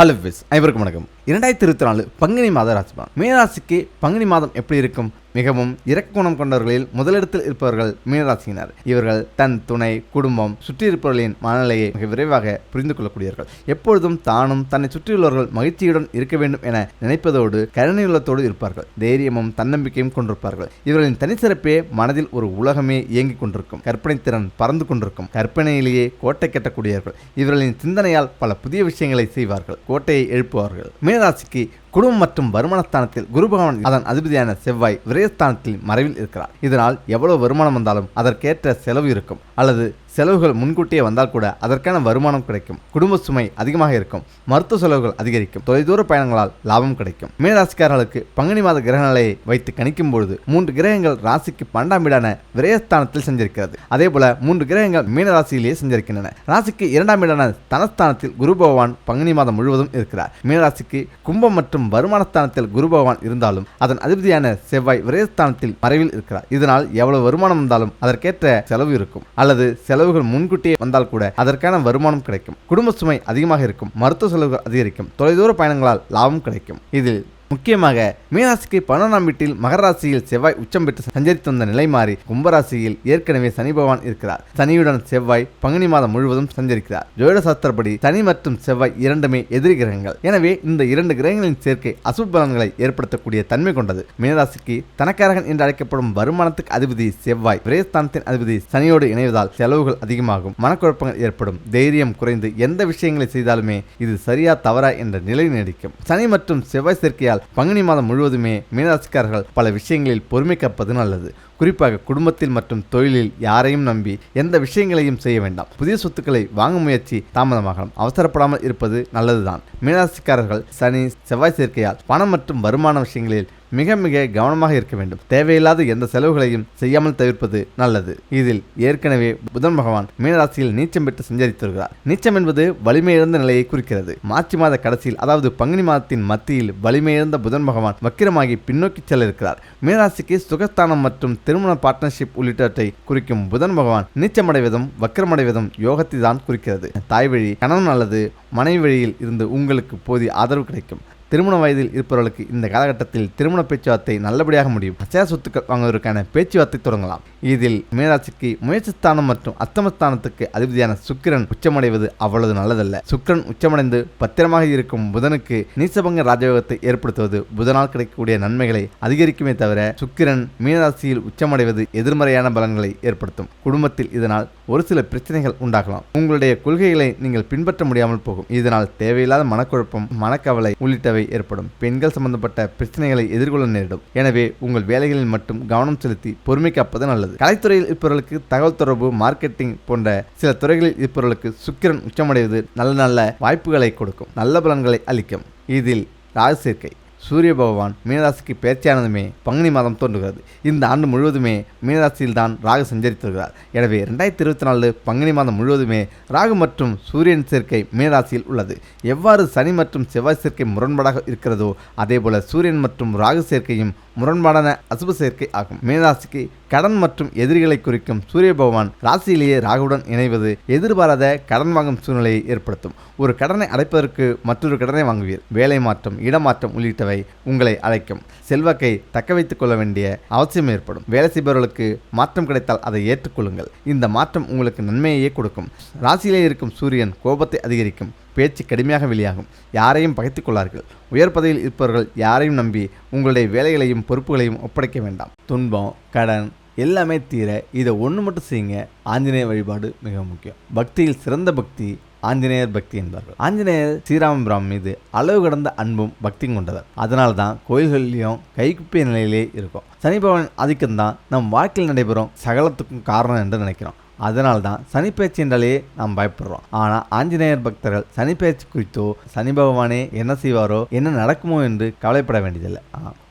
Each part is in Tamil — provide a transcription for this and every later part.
ஹலோ விஸ் அனைவருக்கும் வணக்கம். இரண்டாயிரத்தி இருபத்தி நாலு பங்குனி மாத ராசிபலன் மேராசிக்கு பங்குனி மாதம் எப்படி இருக்கும்? மிகவும் இறக்குணம் கொண்டவர்களில் முதலிடத்தில் இருப்பவர்கள் மீனராசியினர். இவர்கள் தன் துணை குடும்பம் சுற்றியிருப்பவர்களின் மனநிலையை மிக விரைவாக புரிந்து கொள்ளக்கூடியவர்கள். எப்பொழுதும் தானும் தன்னை சுற்றியுள்ளவர்கள் மகிழ்ச்சியுடன் இருக்க வேண்டும் என நினைப்பதோடு கருணையுள்ளத்தோடு இருப்பார்கள். தைரியமும் தன்னம்பிக்கையும் கொண்டிருப்பார்கள். இவர்களின் தனிச்சிறப்பே மனதில் ஒரு உலகமே இயங்கிக் கொண்டிருக்கும். கற்பனை திறன் பறந்து கொண்டிருக்கும். கற்பனையிலேயே கோட்டை கட்டக்கூடியவர்கள். இவர்களின் சிந்தனையால் பல புதிய விஷயங்களை செய்வார்கள். கோட்டையை எழுப்புவார்கள். மீனராசிக்கு குடும்பம் மற்றும் வருமானஸ்தானத்தில் குருபகவான் அதன் அதிபதியான செவ்வாய் விரயஸ்தானத்தில் மறைவில் இருக்கிறார். இதனால் எவ்வளவு வருமானம் வந்தாலும் அதற்கேற்ற செலவு இருக்கும். அல்லது செலவுகள் முன்கூட்டியே வந்தால் கூட அதற்கான வருமானம் கிடைக்கும். குடும்ப சுமை அதிகமாக இருக்கும். மருத்துவ செலவுகள் அதிகரிக்கும். தொலைதூர பயணங்களால் லாபம் கிடைக்கும். மீனராசிக்காரர்களுக்கு பங்குனி மாத கிரக நிலையை வைத்து கணிக்கும் பொழுது மூன்று கிரகங்கள் ராசிக்கு பன்னெண்டாம் வீடான விரயஸ்தானத்தில் செஞ்சிருக்கிறது. அதே போல மூன்று கிரகங்கள் மீனராசியிலேயே செஞ்சிருக்கின்றன. ராசிக்கு இரண்டாம் வீடான தனஸ்தானத்தில் குரு பகவான் பங்குனி மாதம் முழுவதும் இருக்கிறார். மீனராசிக்கு கும்பம் மற்றும் வருமானஸ்தானத்தில் குரு பகவான் இருந்தாலும் அதன் அதிபதியான செவ்வாய் விரயஸ்தானத்தில் மறைவில் இருக்கிறார். இதனால் எவ்வளவு வருமானம் வந்தாலும் அதற்கேற்ற செலவு இருக்கும். அல்லது செலவு செலவுகள் முன்கூட்டியே வந்தால் கூட அதற்கான வருமானம் கிடைக்கும். குடும்ப சுமை அதிகமாக இருக்கும். மருத்துவ செலவுகள் அதிகரிக்கும். தொலைதூர பயணங்களால் லாபம் கிடைக்கும். இதில் முக்கியமாக மீனராசிக்கு பன்னெண்டாம் வீட்டில் மகர ராசியில் செவ்வாய் உச்சம் பெற்று சஞ்சரித்து வந்த நிலை மாறி கும்பராசியில் ஏற்கனவே சனி பகவான் இருக்கிறார். சனியுடன் செவ்வாய் பங்குனி மாதம் முழுவதும் சஞ்சரிக்கிறார். ஜோதிட சாஸ்திரப்படி சனி மற்றும் செவ்வாய் இரண்டுமே எதிரி கிரகங்கள். எனவே இந்த இரண்டு கிரகங்களின் சேர்க்கை அசுப பலன்களை ஏற்படுத்தக்கூடிய தன்மை கொண்டது. மீனராசிக்கு தனக்காரகன் என்று அழைக்கப்படும் வருமானத்துக்கு அதிபதி செவ்வாய் விரயஸ்தானத்தின் அதிபதி சனியோடு இணைவதால் செலவுகள் அதிகமாகும் மனக்குழப்பங்கள் ஏற்படும் தைரியம் குறைந்து எந்த விஷயங்களை செய்தாலுமே இது சரியா தவறா என்ற நிலை நீடிக்கும். சனி மற்றும் செவ்வாய் சேர்க்கையால் பங்குனி மாதம் முழுவதுமே மீனராசிக்காரர்கள் பல விஷயங்களில் பொறுமை காப்பது நல்லது. குறிப்பாக குடும்பத்தில் மற்றும் தொழிலில் யாரையும் நம்பி எந்த விஷயங்களையும் செய்ய வேண்டாம். புதிய சொத்துக்களை வாங்கும் முயற்சி தாமதமாகலாம். அவசரப்படாமல் இருப்பது நல்லதுதான். மீனராசிக்காரர்கள் சனி செவ்வாய் சேர்க்கையால் பணம் மற்றும் வருமான விஷயங்களில் மிக மிக கவனமாக இருக்க வேண்டும். தேவையில்லாத எந்த செலவுகளையும் செய்யாமல் தவிர்ப்பது நல்லது. இதில் ஏற்கனவே புதன் பகவான் மீனராசியில் நீச்சம் பெற்று சஞ்சரித்து வருகிறார் நீச்சம் என்பது வலிமையிழந்த நிலையை குறிக்கிறது. மார்ச் மாத கடைசியில் அதாவது பங்குனி மாதத்தின் மத்தியில் வலிமையிழந்த புதன் பகவான் வக்கிரமாகி பின்னோக்கி செல்ல இருக்கிறார் மீனராசிக்கு சுகஸ்தானம் மற்றும் திருமண பார்ட்னர்ஷிப் உள்ளிட்டவற்றை குறிக்கும் புதன் பகவான் நீச்சமடைவதும் வக்கிரமடைவதும் யோகத்தை தான் குறிக்கிறது. தாய் வழி கணவன் அல்லது மனைவி வழியில் இருந்து உங்களுக்கு போதிய ஆதரவு கிடைக்கும். திருமண வயதில் இருப்பவர்களுக்கு இந்த காலகட்டத்தில் திருமண பேச்சுவார்த்தை நல்லபடியாக முடியும். அசையா சொத்துக்கள் வாங்குவதற்கான பேச்சுவார்த்தை தொடங்கலாம். இதில் மீனராசிக்கு முயற்சி ஸ்தானம் மற்றும் அத்தமஸ்தானத்துக்கு அதிபதியான சுக்கிரன் உச்சமடைவது அவ்வளவு நல்லதல்ல. சுக்கிரன் உச்சமடைந்து பத்திரமாக இருக்கும் புதனுக்கு நீசபங்க ராஜயோகத்தை ஏற்படுத்துவது புதனால் கிடைக்கக்கூடிய நன்மைகளை அதிகரிக்குமே தவிர சுக்கிரன் மீனராசியில் உச்சமடைவது எதிர்மறையான பலன்களை ஏற்படுத்தும். குடும்பத்தில் இதனால் ஒரு சில பிரச்சனைகள் உண்டாகலாம். உங்களுடைய கொள்கைகளை நீங்கள் பின்பற்ற முடியாமல் போகும். இதனால் தேவையில்லாத மனக்குழப்பம் மனக்கவலை உள்ளிட்டவை ஏற்படும். பெண்கள் சம்பந்தப்பட்ட பிரச்சனைகளை எதிர்கொள்ள நேரிடும். எனவே உங்கள் வேலைகளில் மட்டும் கவனம் செலுத்தி பொறுமை காப்பது நல்லது. கலைத்துறையில் இருப்பவர்களுக்கு தகவல் தொடர்பு மார்க்கெட்டிங் போன்ற சில துறைகளில் இருப்பவர்களுக்கு சுக்கிரன் உச்சமடைவது நல்ல நல்ல வாய்ப்புகளை கொடுக்கும். நல்ல பலன்களை அளிக்கும். இதில் ராகு சேர்க்கை. சூரிய பகவான் மீனராசிக்கு பேச்சானதுமே பங்குனி மாதம் தோன்றுகிறது. இந்த ஆண்டு முழுவதுமே மீனராசியில்தான் ராகு சஞ்சரித்திருக்கிறார் வருகிறார். எனவே ரெண்டாயிரத்தி இருபத்தி நாலு பங்குனி மாதம் முழுவதுமே ராகு மற்றும் சூரியன் சேர்க்கை மீனராசியில் உள்ளது. எவ்வாறு சனி மற்றும் செவ்வாய் சேர்க்கை முரண்பாடாக இருக்கிறதோ அதேபோல சூரியன் மற்றும் ராகு சேர்க்கையும் முரண்பாடான அசுப சேர்க்கை ஆகும். மீனராசிக்கு கடன் மற்றும் எதிரிகளை குறிக்கும் சூரிய பகவான் ராசியிலேயே ராகுடன் இணைவது எதிர்பாராத கடன் வாங்கும் சூழ்நிலையை ஏற்படுத்தும். ஒரு கடனை அடைப்பதற்கு மற்றொரு கடனை வாங்குவீர். வேலை மாற்றம் இடமாற்றம் உள்ளிட்டவை உங்களை அழைக்கும். செல்வாக்கை தக்க வைத்துக் கொள்ள வேண்டிய அவசியம் ஏற்படும். வேலை செய்பவர்களுக்கு மாற்றம் கிடைத்தால் அதை ஏற்றுக்கொள்ளுங்கள். இந்த மாற்றம் உங்களுக்கு நன்மையையே கொடுக்கும். ராசியிலே இருக்கும் சூரியன் கோபத்தை அதிகரிக்கும். பேச்சு கடுமையாக வெளியாகும். யாரையும் பகைத்துக் கொள்ளார்கள். உயர் பதவியில் இருப்பவர்கள் யாரையும் நம்பி உங்களுடைய வேலைகளையும் பொறுப்புகளையும் ஒப்படைக்க வேண்டாம். துன்பம் கடன் எல்லாமே தீர இதை ஒன்று மட்டும் செய்யுங்க. ஆஞ்சநேய வழிபாடு மிக முக்கியம். பக்தியில் சிறந்த பக்தி ஆஞ்சநேயர் பக்தி என்பார்கள். ஆஞ்சநேயர் ஸ்ரீராமபுரம் மீது அளவு கடந்த அன்பும் பக்தியும் கொண்டவர். அதனால தான் கோயில்கள்லையும் கைக்குப்பிய நிலையிலே இருக்கும். சனிபவன் ஆதிக்கம்தான் நம் வாழ்க்கையில் நடைபெறும் சகலத்துக்கும் காரணம் என்று நினைக்கிறோம். அதனால் தான் சனிப்பேச்சு என்றாலே நாம் பயப்படுறோம். ஆனால் ஆஞ்சநேயர் பக்தர்கள் சனிப்பேச்சு குறித்தோ சனி பகவானே என்ன செய்வாரோ என்ன நடக்குமோ என்று கவலைப்பட வேண்டியதில்லை.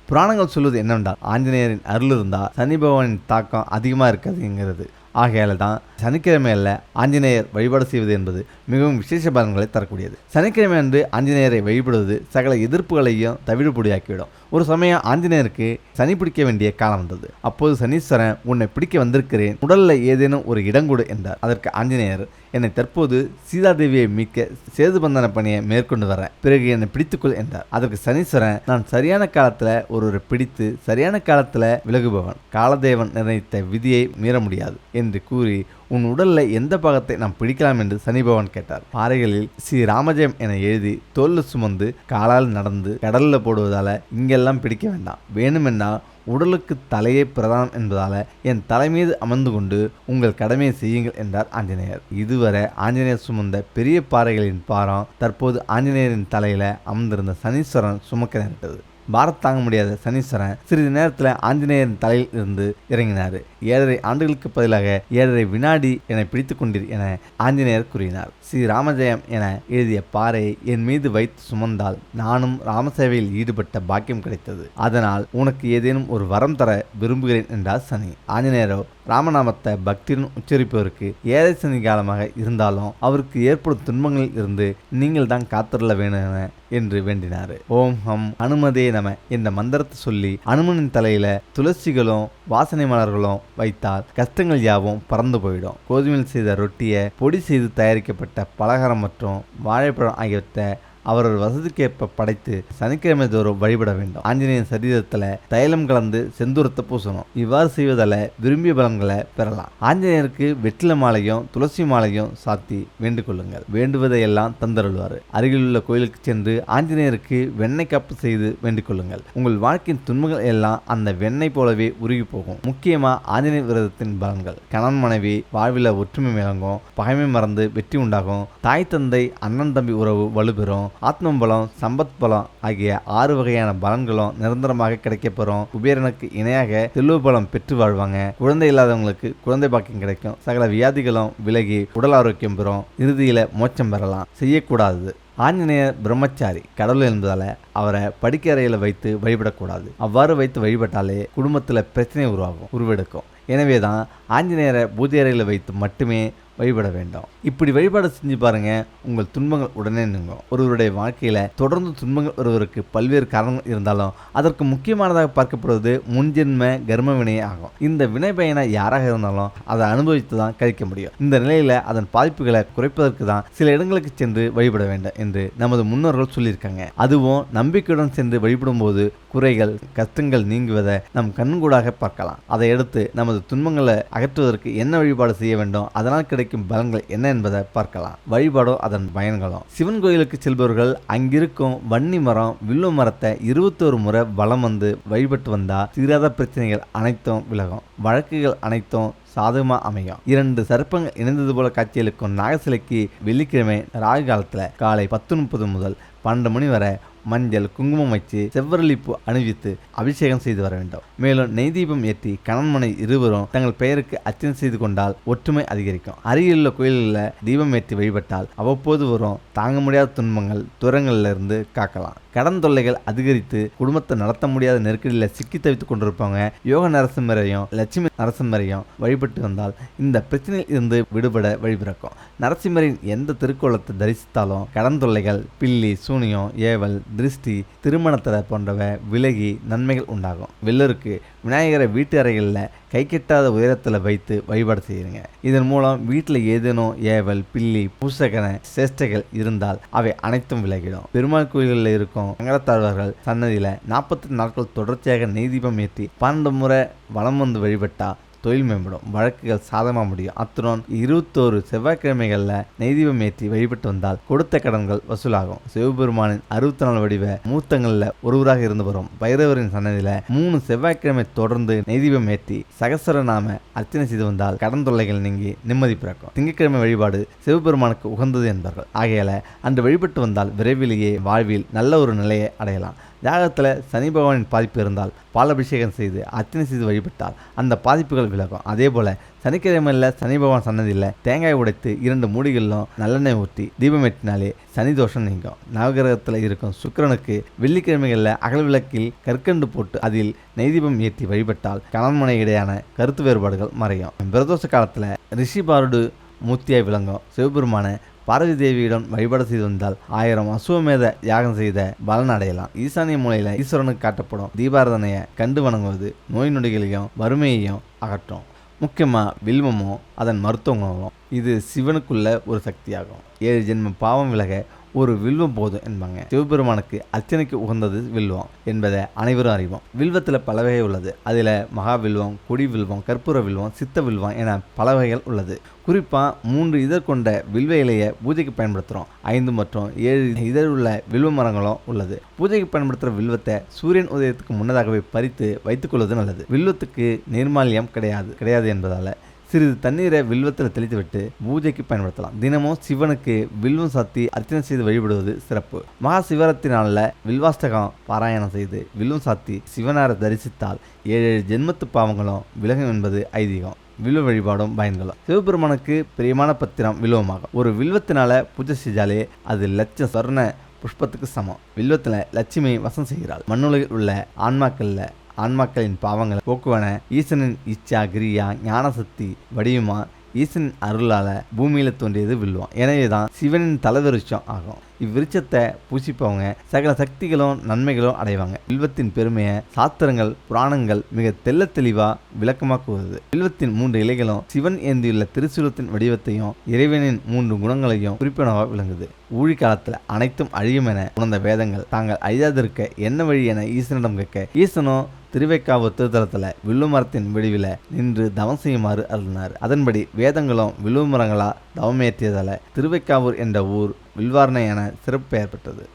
புராணங்கள் சொல்வது என்னவென்றால் ஆஞ்சநேயரின் அருள் இருந்தால் சனி பகவானின் தாக்கம் அதிகமாக இருக்காதுங்கிறது. ஆகையால தான் சனிக்கிழமையில் ஆஞ்சநேயர் வழிபாடு செய்வது என்பது மிகவும் விசேஷ பலன்களை தரக்கூடியது. சனிக்கிழமை அன்று ஆஞ்சநேயரை வழிபடுவது சகல எதிர்ப்புகளையும் தவிடுபொடியாக்கிவிடும். ஒரு சமயம் ஆஞ்சநேயருக்கு சனி பிடிக்க வேண்டிய காலம் வந்தது. அப்போது சனீஸ்வரன் உன்னை பிடிக்க வந்திருக்கிறேன். உடலில் ஏதேனும் ஒரு இடம் கொடு என்றார். அதற்கு ஆஞ்சநேயர் என்னை தற்போது சீதாதேவியை மீட்க சேதுபந்தன பணியை மேற்கொண்டு வரேன் பிறகு என்னை பிடித்துக்கொள் என்றார். அதற்கு சனீஸ்வரன் நான் சரியான காலத்தில் ஒருவரை பிடித்து சரியான காலத்தில் விலகுபவன். காலதேவன் நிர்ணயித்த விதியை மீற முடியாது என்று கூறி உன் உடலில் எந்த பாகத்தை நாம் பிடிக்கலாம் என்று சனி பகவான் கேட்டார். பாறைகளில் ஸ்ரீ ராமஜெயம் என எழுதி தோல்ல சுமந்து காலால் நடந்து கடலில் போடுவதால் இங்கெல்லாம் பிடிக்க வேண்டாம். வேணுமென்னா உடலுக்கு தலையே பிரதானம் என்பதால் என் தலை மீது அமர்ந்து கொண்டு உங்கள் கடமையை செய்யுங்கள் என்றார் ஆஞ்சநேயர். இதுவரை ஆஞ்சநேயர் சுமந்த பெரிய பாறைகளின் பாரம் தற்போது ஆஞ்சநேயரின் தலையில் அமர்ந்திருந்த சனீஸ்வரன் சுமக்க நேரிட்டது. பாரத் தாங்க முடியாத சனீஸ்வரன் சிறிது நேரத்தில் ஆஞ்சநேயரின் தலையில் இருந்து இறங்கினார். ஏழரை ஆண்டுகளுக்கு பதிலாக ஏழரை வினாடி என பிடித்து கொண்டீர் என ஆஞ்சநேயர் கூறினார். ஸ்ரீ ராமஜெயம் என எழுதிய பாறை என் மீது வைத்து சுமந்தால் நானும் ராமசேவையில் ஈடுபட்ட பாக்கியம் கிடைத்தது. அதனால் உனக்கு ஏதேனும் ஒரு வரம் தர விரும்புகிறேன் என்றார் சனி. ஆஞ்சநேயரோ ராமநாமத்தை பக்தியுடன் உச்சரிப்பவருக்கு ஏழை சனி காலமாக இருந்தாலும் அவருக்கு ஏற்படும் துன்பங்களில் இருந்து நீங்கள் தான் காத்திருள்ள வேணும் என்று வேண்டினார். ஓம் ஹம் அனுமதே நம என்ற மந்திரத்தை சொல்லி அனுமனின் தலையில துளசிகளும் வாசனை மலர்களும் வைத்தால் கஷ்டங்கள் யாவும் பறந்து போயிடும். கோதுமையில் செய்த ரொட்டியை பொடி செய்து தயாரிக்கப்பட்ட பலகாரம் மற்றும் வாழைப்பழம் ஆகியவற்றை அவரவர் வசதிக்கேற்ப படைத்து சனிக்கிழமை தோறும் வழிபட வேண்டும். ஆஞ்சநேயன் சரீரத்தில் தைலம் கலந்து செந்தூரத்தை பூசணும். இவ்வாறு செய்வதால் விரும்பிய பலன்களை பெறலாம். ஆஞ்சநேயருக்கு வெற்றில மாலையும் துளசி மாலையும் சாத்தி வேண்டுகொள்ளுங்கள் வேண்டுவதை எல்லாம் தந்தருள்வார். அருகிலுள்ள கோயிலுக்கு சென்று ஆஞ்சநேயருக்கு வெண்ணெய் காப்பு செய்து வேண்டிக் கொள்ளுங்கள். உங்கள் வாழ்க்கையின் துன்பங்கள் எல்லாம் அந்த வெண்ணெய் போலவே உருகி போகும். முக்கியமாக ஆஞ்சநேய விரதத்தின் பலன்கள். கணவன் மனைவி வாழ்வில் ஒற்றுமை விளங்கும். பகைமை மறந்து வெற்றி உண்டாகும். தாய் தந்தை அண்ணன் தம்பி உறவு வலுப்பெறும் ஆத்ம பலம் சம்பத் பலம் ஆகிய ஆறு வகையான பலன்களும் நிரந்தரமாக கிடைக்கப்பெறும். குபேரனுக்கு இணையாக செல்வ பலம் பெற்று வாழ்வாங்க. குழந்தை இல்லாதவங்களுக்கு குழந்தை பாக்கியம் கிடைக்கும். சகல வியாதிகளும் விலகி உடல் ஆரோக்கியம் பெறும். இறுதியில மோட்சம் பெறலாம். செய்யக்கூடாது. ஆஞ்சநேயர் பிரம்மச்சாரி கடவுள் என்பதால அவரை படிக்க அறையில் வைத்து வழிபடக்கூடாது. அவ்வாறு வைத்து வழிபட்டாலே குடும்பத்தில் பிரச்சனை உருவாகும் உருவெடுக்கும். எனவே தான் ஆஞ்சநேயரை பூஜை அறையில் வைத்து மட்டுமே வழிபட வேண்டும். இப்படி வழிபாடு செஞ்சு பாருங்க உங்கள் துன்பங்கள் உடனே நீங்கும். ஒருவருடைய வாழ்க்கையில் தொடர்ந்து துன்பங்கள் ஒருவருக்கு பல்வேறு காரணங்கள் இருந்தாலும் அதற்கு முக்கியமானதாக பார்க்கப்படுவது முன்ஜென்ம கர்ம வினையே ஆகும். இந்த வினை பயனை யாராக இருந்தாலும் அதை அனுபவித்து தான் கழிக்க முடியும். இந்த நிலையில் அதன் பாதிப்புகளை குறைப்பதற்கு தான் சில இடங்களுக்கு சென்று வழிபட வேண்டும் என்று நமது முன்னோர்கள் சொல்லியிருக்காங்க. அதுவும் நம்பிக்கையுடன் சென்று வழிபடும் போது குறைகள் கஷ்டங்கள் நீங்குவதை நம் கண்கூடாக பார்க்கலாம். அதை அடுத்து நமது துன்பங்களை அகற்றுவதற்கு என்ன வழிபாடு செய்ய வேண்டும்? அதனால் கிடைக்கும் பலன்கள் என்ன என்பதை பார்க்கலாம். வழிபாடும் அதன் பயன்களும் சிவன் கோயிலுக்கு செல்பவர்கள் அங்கிருக்கும் வன்னி மரம் வில்லு மரத்தை இருபத்தோரு முறை வலம் வந்து வழிபட்டு வந்தால் தீராத பிரச்சனைகள் அனைத்தும் விலகும். வழக்குகள் அனைத்தும் சாதகமாக அமையும். இரண்டு சர்ப்பங்கள் இணைந்தது போல காட்சியளிக்கும் நாகசிலைக்கு வெள்ளிக்கிழமை ராகு காலத்தில் காலை பத்து முப்பது முதல் பன்னெண்டு மணி வரை மஞ்சள் குங்குமம் வச்சு செவ்வரளிப்பு அணிவித்து அபிஷேகம் செய்து வர வேண்டும். மேலும் நெய் தீபம் ஏற்றி கணன்மனை இருவரும் தங்கள் பெயருக்கு அர்ச்சனை செய்து கொண்டால் ஒற்றுமை அதிகரிக்கும். அருகிலுள்ள கோயில்களில் தீபம் ஏற்றி வழிபட்டால் அவ்வப்போது வரும் தாங்க முடியாத துன்பங்கள் துரங்களிலிருந்து காக்கலாம். கடன் தொல்லைகள் அதிகரித்து குடும்பத்தை நடத்த முடியாத நெருக்கடியில் சிக்கி தவித்துக் கொண்டிருப்பவங்க யோக நரசிம்மரையும் லட்சுமி நரசிம்மரையும் வழிபட்டு வந்தால் இந்த பிரச்சனையில் இருந்து விடுபட வழிபிறக்கும் நரசிம்மரின் எந்த திருக்கோலத்தை தரிசித்தாலும் கடன் தொல்லைகள் பில்லி சூனியம் ஏவல் திருஷ்டி திருமணத்தில் போன்றவை விலகி நன்மைகள் உண்டாகும். வெள்ளருக்கு விநாயகரை வீட்டு அறைகளில் கை கெட்டாத உயரத்தில் வைத்து வழிபாடு செய்யுங்க. இதன் மூலம் வீட்டில் ஏதேனும் ஏவல் பில்லி பூசகன சேஷ்டைகள் இருந்தால் அவை அனைத்தும் விலகிடும். பெருமாள் கோயில்களில் இருக்கும் சங்கரத்தாழ்வார்கள் சன்னதியில் நாற்பத்தி நாட்கள் தொடர்ச்சியாக நெய் தீபம் ஏற்றி பன்னெண்டு முறை வலம் வந்து வழிபட்டால் தொழில் மேம்படும் வழக்குகள் சாதமாக முடியும். அத்துடன் இருபத்தோரு செவ்வாய்க்கிழமைகளில் நெய்தீபம் ஏற்றி வழிபட்டு வந்தால் கொடுத்த கடன்கள் வசூலாகும். சிவபெருமானின் அறுபத்தி நாலு வடிவ மூர்த்தங்களில் ஒருவராக இருந்து வரும் பைரவரின் சன்னதியில் மூணு செவ்வாய்க்கிழமை தொடர்ந்து நெய்தீபம் ஏற்றி சகசரநாம அர்ச்சனை செய்து வந்தால் கடன் தொல்லைகள் நீங்கி நிம்மதி பிறக்கும். திங்கட்கிழமை வழிபாடு சிவபெருமானுக்கு உகந்தது என்பார்கள். ஆகையால அன்று வழிபட்டு வந்தால் விரைவிலேயே வாழ்வில் நல்ல ஒரு நிலையை அடையலாம். யாகத்தில் சனி பகவானின் பாதிப்பு இருந்தால் பாலபிஷேகம் செய்து அர்ச்சனை செய்து வழிபட்டால் அந்த பாதிப்புகள் விலகும். அதே போல் சனிக்கிழமையில் சனி பகவான் சன்னதியில் தேங்காய் உடைத்து இரண்டு மூடிகளிலும் நல்லெண்ணெய் ஊற்றி தீபம் எட்டினாலே சனி தோஷம் நீங்கும். நவகிரகத்தில் இருக்கும் சுக்கிரனுக்கு வெள்ளிக்கிழமைகளில் அகல் விளக்கில் கற்கண்டு போட்டு அதில் நெய்தீபம் ஏற்றி வழிபட்டால் கணவன்மனை இடையான கருத்து வேறுபாடுகள் மறையும். பிரதோஷ காலத்தில் ரிஷி பாருடு மூர்த்தியாய் விளங்கும். சிவபெருமான பார்வதி தேவியிடம் வழிபாடு செய்து வந்தால் ஆயிரம் அசுவமேத யாகம் செய்த பலன் அடையலாம். ஈசானிய மூலையில ஈஸ்வரனுக்கு காட்டப்படும் தீபாரதனையை கண்டு வணங்குவது நோய் நொடிகளையும் வறுமையையும் அகற்றும். முக்கியமாக வில்வமும் அதன் மருத்துவ இது சிவனுக்குள்ள ஒரு சக்தியாகும். ஏழு ஜென்ம பாவம் விலக ஒரு வில்வம் போதும் என்பாங்க. சிவபெருமானுக்கு அர்ச்சனைக்கு உகந்தது வில்வம் என்பதை அனைவரும் அறிவோம். வில்வத்தில் பல வகை உள்ளது. அதில் மகா வில்வம் கொடி வில்வம் கற்பூர வில்வம் சித்த வில்வம் என பல வகைகள் உள்ளது. குறிப்பாக மூன்று இதழ் கொண்ட வில்வ இலையை பூஜைக்கு பயன்படுத்துகிறோம் ஐந்து மற்றும் ஏழு இதழ் உள்ள வில்வ மரங்களும் உள்ளது. பூஜைக்கு பயன்படுத்துகிற வில்வத்தை சூரியன் உதயத்துக்கு முன்னதாகவே பறித்து வைத்துக்கொள்வது நல்லது. வில்வத்துக்கு நிர்மாலியம் கிடையாது கிடையாது என்பதால் சிறிது தண்ணீரை வில்வத்தில் தெளித்துவிட்டு பூஜைக்கு பயன்படுத்தலாம். தினமும் சிவனுக்கு வில்வம் சாத்தி அர்ச்சனை செய்து வழிபடுவது சிறப்பு. மகா சிவராத்திரி நாளில் வில்வாஷ்டகம் பாராயணம் செய்து வில்வம் சாத்தி சிவனாரை தரிசித்தால் ஏழு ஏழு ஜென்மத்து பாவங்களும் விலகும் என்பது ஐதீகம். வில்வ வழிபாடும் பயன்களும். சிவபெருமானுக்கு பிரியமான பத்திரம் வில்வமாகும். ஒரு வில்வத்தினால பூஜை செஞ்சாலே அது லட்ச சொர்ண புஷ்பத்துக்கு சமம். வில்வத்தில் லட்சுமி வசம் செய்கிறாள். மண்ணுலகில் உள்ள ஆன்மாக்களில் ஆன்மாக்களின் பாவங்களை போக்குவன ஈசனின் இச்சா கிரியா ஞானசக்தி வடிவமா ஈசனின் அருளால பூமியில தோன்றியது வில்வம் எனவே தான் சிவனின் தலைவிருச்சம் ஆகும். இவ்விருச்சத்தை பூசிப்பவங்க சகல சக்திகளும் நன்மைகளும் அடைவாங்க. வில்வத்தின் பெருமையை சாஸ்திரங்கள் புராணங்கள் மிக தெல்ல தெளிவா விளக்கமாக கூறுது வில்வத்தின் மூன்று இலைகளும் சிவன் ஏந்தியுள்ள திருசூலத்தின் வடிவத்தையும் இறைவனின் மூன்று குணங்களையும் குறிப்பினவாக விளங்குது. ஊழி காலத்தில் அனைத்தும் அழியும் என உணர்ந்த வேதங்கள் தாங்கள் அழியாதிருக்க என்ன வழி என ஈசனிடம் கேட்க ஈசனோ திருவைக்காவூர் திருத்தலத்தில் வில்லு மரத்தின் நின்று தவம் செய்யுமாறு அருளினார். அதன்படி வேதங்களும் வில்லு மரங்களா தவமேற்றியதால திருவைக்காவூர் என்ற ஊர் வில்வார்ணை என சிறப்பு பெயர் பெற்றது.